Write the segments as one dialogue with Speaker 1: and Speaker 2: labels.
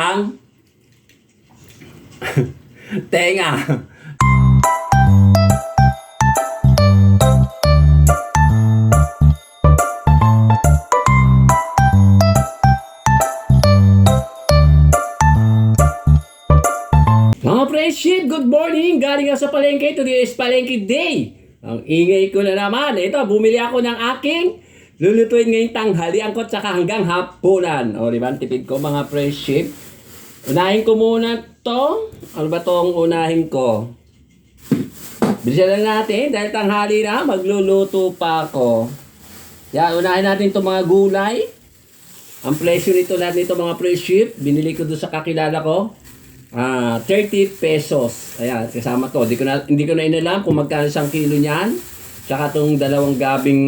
Speaker 1: ang tenga. Mga friendship, good morning! Galing nga sa palengke. Today is palengke day. Ang ingay ko na naman. Ito, bumili ako ng aking lulutuin ngayong tanghali ang tsaka hanggang hapunan. O, di ba? Tipid ko mga friendship. Unahin ko muna to. Ano ba tong unahin ko? Bilisan natin dahil tanghali na. Magluluto pa ako. Yan, unahin natin itong mga gulay. Ang presyo nito lahat nito mga friendship. Binili ko doon sa kakilala ko. Ah, 30 pesos. Ayan, kasama to. Hindi ko na hindi ko na inalam kung magkano isang kilo niyan. Tsaka tong dalawang gabing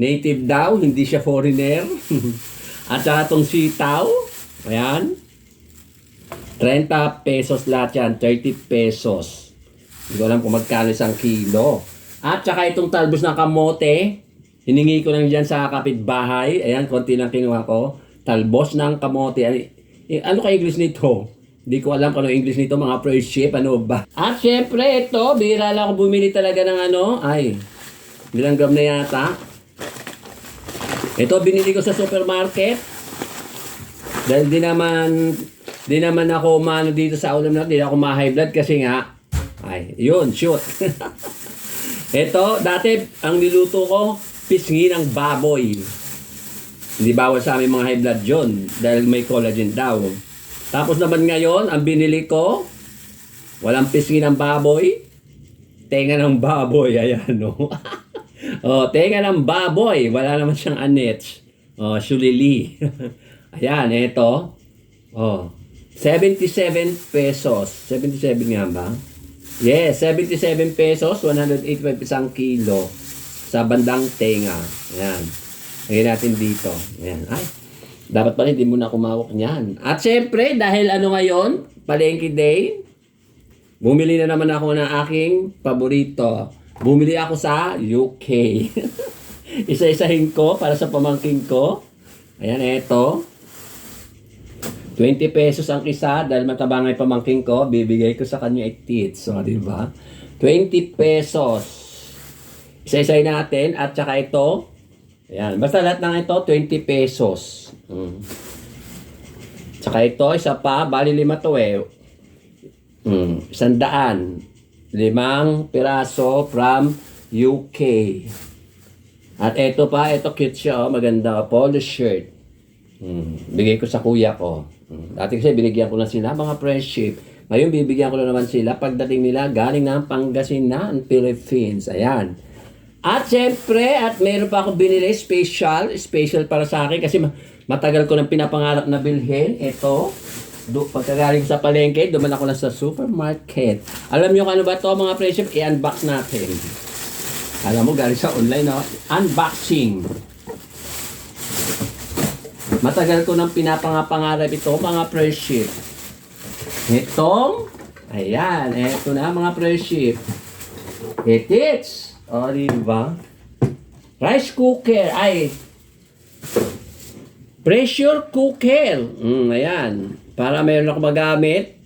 Speaker 1: native daw, hindi siya foreigner. At saka tong sitaw. Ayan. 30 pesos lahat yan. 30 pesos. Hindi ko alam kung magkano isang kilo. At saka itong talbos ng kamote. Hiningi ko lang dyan sa kapitbahay. Ayan, konti lang kinuha ko. Talbos ng kamote. Ano, eh, ano ka English nito? Hindi ko alam kung ano English nito, mga first ship, ano ba? At syempre, ito, bihira lang ako bumili talaga ng ano, ay, nilanggam na yata. Ito, binili ko sa supermarket. Dahil di naman, di naman ako mano dito sa ulam na, di ako ma-high blood kasi nga, ay, yun, shoot. ito, dati, ang niluto ko, pisngi ng baboy. Hindi bawal sa amin mga high blood yun, dahil may collagen daw. Tapos naman ngayon, ang binili ko, walang pisngi ng baboy, tenga ng baboy, ayan, no? oh, tenga ng baboy, wala naman siyang anets. Oh, shulili. ayan, ito. Oh, 77 pesos. 77 nga ba? Yes, 77 pesos, 185 isang kilo sa bandang tenga. Ayan. Lagyan natin dito. Ayan. Ay, dapat pala hindi muna kumawak niyan. At syempre, dahil ano ngayon, palengke day, bumili na naman ako ng aking paborito. Bumili ako sa UK. Isa-isahin ko para sa pamangking ko. Ayan, eto. 20 pesos ang isa dahil mataba nga yung pamangking ko, bibigay ko sa kanya 8 teats. So, di ba? 20 pesos. Isa-isahin natin at saka ito, Ayan. Basta lahat ng ito, 20 pesos. Mm. Tsaka ito, isa pa, bali lima to eh. Mm. Isang. Limang piraso from UK. At ito pa, ito cute siya, oh, maganda, polo shirt. Mm. Bigay ko sa kuya ko. Mm. Dati kasi binigyan ko na sila mga friendship. Ngayon bibigyan ko na naman sila pagdating nila galing ng Pangasinan, Philippines. Ayan. At syempre, at meron pa ako binili special, special para sa akin kasi ma- matagal ko nang pinapangarap na bilhin. Ito, do, pagkagaling sa palengke, duman ako lang sa supermarket. Alam kung ano ba to mga presyo? I-unbox natin. Alam mo, galing sa online, no? Unboxing. Matagal ko nang pinapangapangarap ito, mga friendship. Itong, ayan, eto na mga friendship. It is, o, oh, diba? Rice cooker, ay, pressure cooker. Mm, ayan. Para mayroon ako magamit.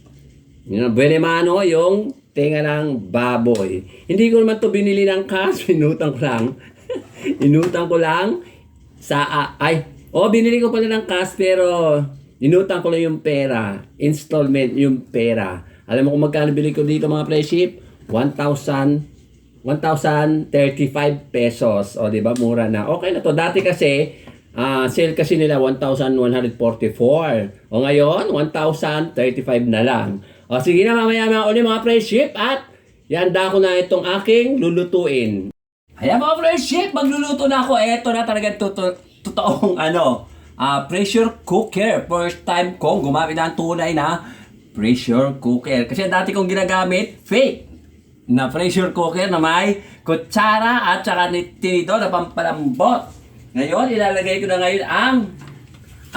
Speaker 1: Yun, Benemano, yung tenga ng baboy. Hindi ko naman to binili ng cash, inutang ko lang. inutang ko lang sa, ah, ay, oh, binili ko pala ng cash pero inutang ko lang yung pera. Installment yung pera. Alam mo kung magkano bili ko dito mga friendship? 1,000 1,035 pesos. O, di ba? Mura na. Okay na to. Dati kasi, ah sale kasi nila 1,144. O ngayon, 1,035 na lang. O sige na mamaya mga uli mga friendship at yanda ko na itong aking lulutuin. Ayan mga friendship, magluluto na ako. Eto na talaga toto- totoong ano, ah pressure cooker. First time kong gumamit ng tunay na pressure cooker. Kasi dati kong ginagamit, fake na pressure cooker na may kutsara at saka ni- tinidor na pampalambot. Ngayon, ilalagay ko na ngayon ang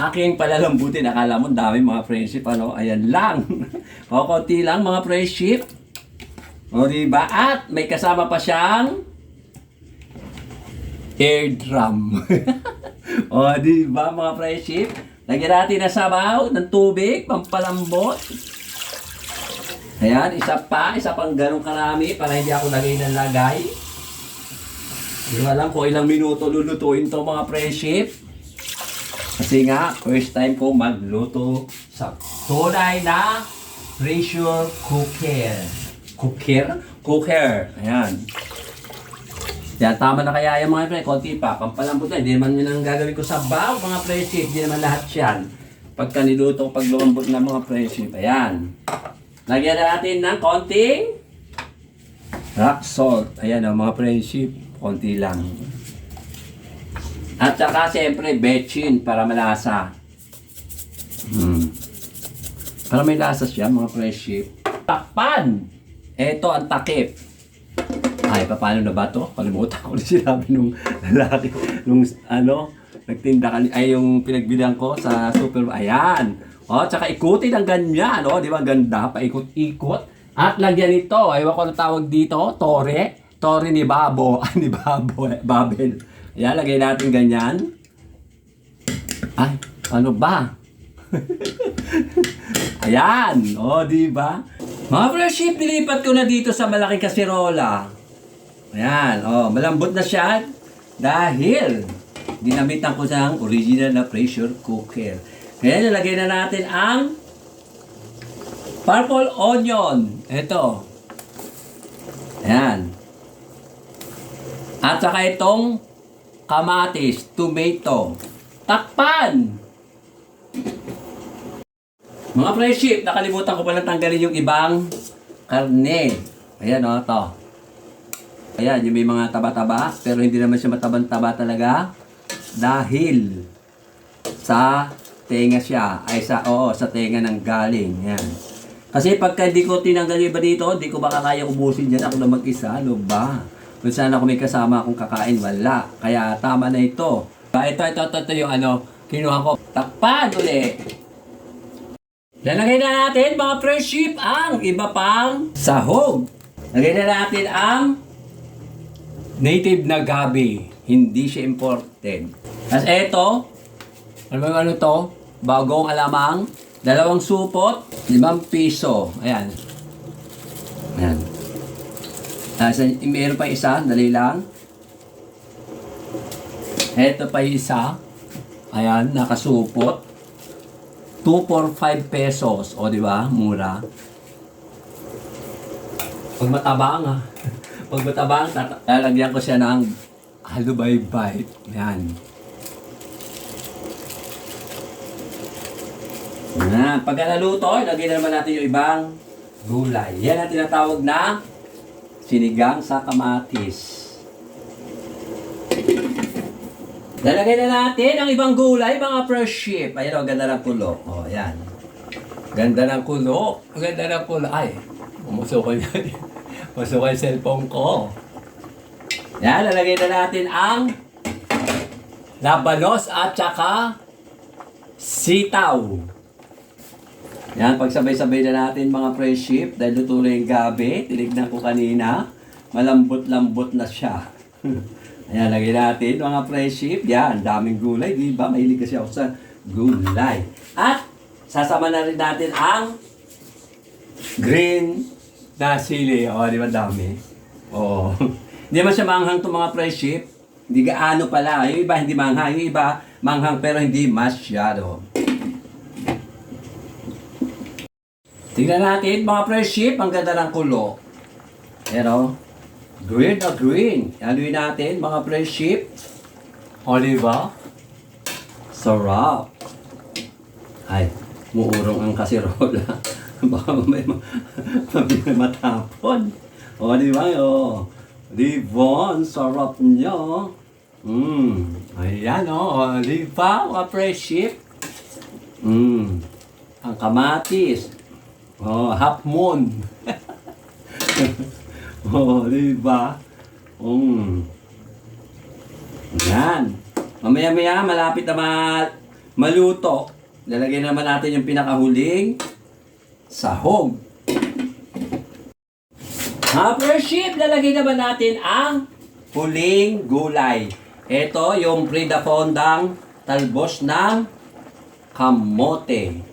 Speaker 1: aking palalambutin. Akala mo, dami mga friendship, ano? Ayan lang. o, lang mga friendship. O, diba? At may kasama pa siyang air drum. o, diba mga friendship? Lagyan natin na sabaw ng tubig, pampalambot. Ayan, isa pa, isa pang ganong karami para hindi ako lagay ng lagay. Hindi ko alam kung ilang minuto lulutuin to mga friendship. Kasi nga, first time ko magluto sa tunay na pressure cooker. Cooker? Cooker. Ayan. Yan, tama na kaya yung mga pre, konti pa, pampalambot na. Hindi naman yun ang gagawin ko sa baw, mga friendship. Hindi naman lahat yan. Pagka niluto ko, pag lumambot na mga friendship. Ayan. Lagyan na natin ng konting rock salt. Ayan o, mga friendship. Konti lang. At saka, siyempre, betchin para malasa. Hmm. Para may lasa siya, mga friendship. Takpan! Ito ang takip. Ay, paano na ba to? Kalimutan ko na sinabi nung lalaki, nung ano, nagtinda ka, ay yung pinagbilihan ko sa super, ayan. O, tsaka ikutin ang ganyan, o, di ba, ganda, paikot-ikot. At lagyan ito, ewan ko na tawag dito, tore, tore ni Babo, ni Babo, eh, Babel. Ayan, lagay natin ganyan. Ay, ano ba? Ayan, o, di ba? Mga friendship, nilipat ko na dito sa malaking kasirola. Ayan, oh, malambot na siya dahil dinamitan ko ng original na pressure cooker. Ngayon, nilagay na natin ang purple onion. Ito. Ayan. At saka itong kamatis, tomato. Takpan! Mga friendship, nakalimutan ko palang tanggalin yung ibang karne. Ayan o, to. Ayan, yung may mga taba-taba, pero hindi naman siya matabang-taba talaga dahil sa tenga siya, ay sa, oo, sa tenga ng galing. Ayan. Kasi pagka hindi ko tinanggal yung iba dito, hindi ko baka kaya ubusin dyan ako na mag-isa, ano ba? Kung saan ako may kasama akong kakain, wala. Kaya tama na ito. Ah, Ito, ito, ito, ito yung ano, kinuha ko. Takpan ulit. Lalagay na natin mga friendship ang iba pang sahog. Lagay na natin ang native na gabi. Hindi siya imported. Tapos eto, ano ba ano to? Bagong alamang, dalawang supot, limang piso. Ayan. Ayan. Tapos meron pa isa, dali lang. Eto pa isa. Ayan, nakasupot. 2 for 5 pesos. O, di ba? Mura. Pag matabang, ha? Pag matabang, lalagyan ko siya ng halubay-bay. Yan. Yan. Pag naluto, ilagay na naman natin yung ibang gulay. Yan ang tinatawag na sinigang sa kamatis. Lalagay na natin ang ibang gulay, mga fresh ship. Ayan o, ganda ng kulo. O, ayan. Ganda ng kulo. Ganda ng kulo. Ay, umusok ko yan. Ko yung cellphone ko. Yan, lalagay na natin ang labanos at saka sitaw. Yan, pagsabay-sabay na natin mga fresh ship dahil luto na yung gabi. Tinignan ko kanina. Malambot-lambot na siya. Ayan, lagay natin mga fresh ship. Yan, daming gulay, di ba? Mahilig kasi ako sa gulay. At sasama na rin natin ang green na sili. O, di ba dami? Oo. Hindi man siya manghang itong mga fresh ship. Hindi gaano pala. Yung iba hindi manghang. Yung iba manghang pero hindi masyado. Tingnan natin mga fresh ship. Ang ganda ng kulo. Pero, green na green. Anuin natin mga fresh ship. O, di ba? Sarap. Ay, muurong ang kasirola. Baka may matapon. O, di ba? O? Ang sarap niya. Mm. Ayan, o. O, di ba? Mga fresh ship. Mm. Ang kamatis. Oh, half moon. oh, di ba? Um. Yan. Mamaya-maya, malapit na ma- maluto. Lalagyan naman natin yung pinakahuling sahog. Mga friendship, lalagay naman natin ang huling gulay. Ito yung Frida Fondang talbos ng kamote.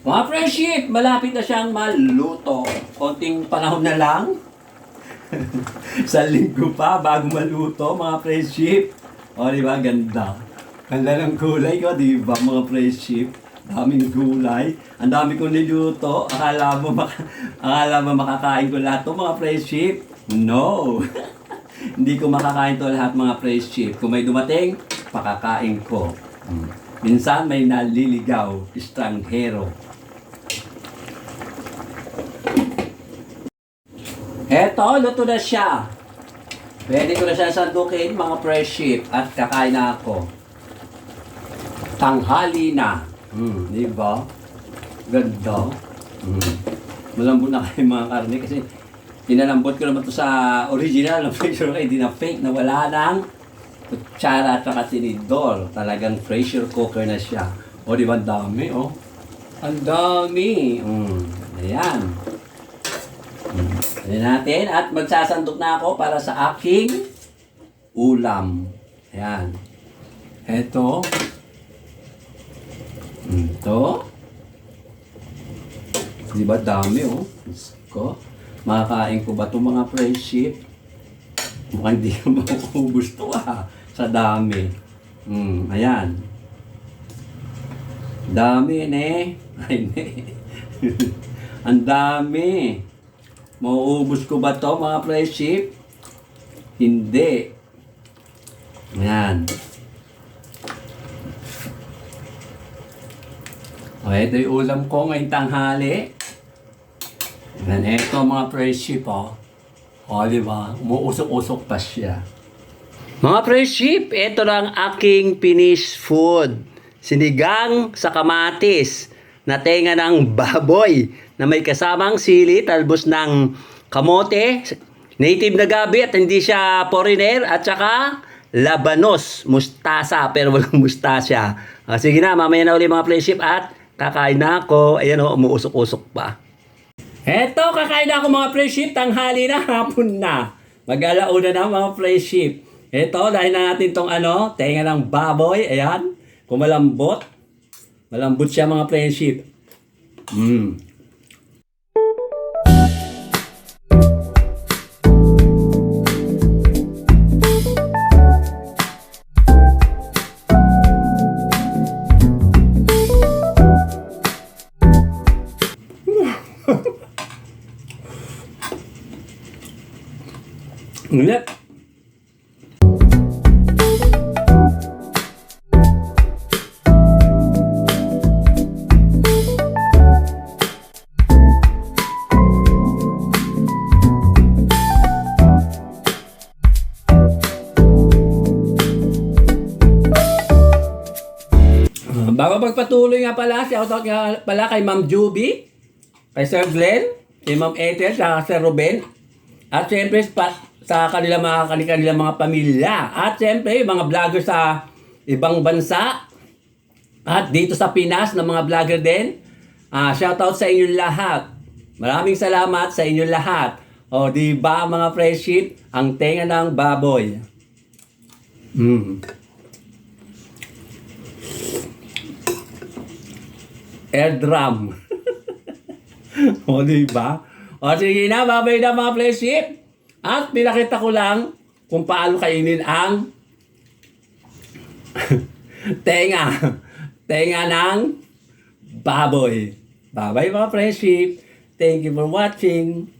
Speaker 1: Mga friendship, malapit na siyang maluto. Konting panahon na lang. Sa linggo pa bago maluto, mga friendship. O, di ba? Ganda. Ganda ng gulay ko, di ba, mga friendship? Daming gulay. Ang dami kong niluto. Akala mo, maka, akala mo makakain ko lahat to mga friendship? No! Hindi ko makakain to lahat mga friendship. Kung may dumating, pakakain ko. Hmm. Minsan may naliligaw, estranghero. Eto, luto na siya. Pwede ko na siya sandukin, mga friendship, at kakain na ako. Tanghali na. Hmm, di ba? Ganda. Hmm. Malambot na kayo mga karne kasi pinalambot ko naman to sa original na pressure cooker, hindi na fake na wala ng kutsara at saka tinidor. Talagang pressure cooker na siya. O, di ba? Ang dami, oh. Ang dami. Hmm. Ayan. Ayan natin. At magsasandok na ako para sa aking ulam. Ayan. Ito. Ito. Di ba dami oh? Diyos ko. Makakain ko ba itong mga friendship? Mukhang hindi ko makuubos to ah. Sa dami. Hmm, ayan. Dami ne. Ay ne. Ang dami. Mauubos ko ba to mga friendship? Hindi. Ayan. O, ito yung ulam ko ngayong tanghali. Yan, ito mga friendship, oh. O, di ba? Umuusok-usok pa siya. Mga friendship, ito lang aking finished food. Sinigang sa kamatis na tenga ng baboy na may kasamang sili, talbos ng kamote, native na gabi at hindi siya foreigner, at saka labanos, mustasa, pero walang mustasya. Ah, sige na, mamaya na ulit mga friendship at kakain na ako. Ayan o, umuusok-usok pa. Eto, kakain na ako mga friendship, tanghali na, hapon na. Mag-alauna na mga friendship. Eto, dahil na natin tong ano, tenga ng baboy, ayan, kumalambot. Malambot siya mga friendship. Mm. Yep. Ah, Bago magpatuloy nga pala, shoutout nga pala kay Ma'am Juby, kay Sir Glenn, kay Ma'am Ethel, sa Sir Ruben, at siyempre pa, sa kanila mga kanila mga pamilya. At siyempre, yung mga vlogger sa ibang bansa, at dito sa Pinas na mga vlogger din, ah shoutout sa inyong lahat. Maraming salamat sa inyong lahat. O, di ba mga friendship, ang tenga ng baboy. Mm. air drum. o, di ba? O, sige na, babay na mga friendship. At pinakita ko lang kung paano kainin ang tenga. Tenga ng baboy. Bye-bye mga friendship. Thank you for watching.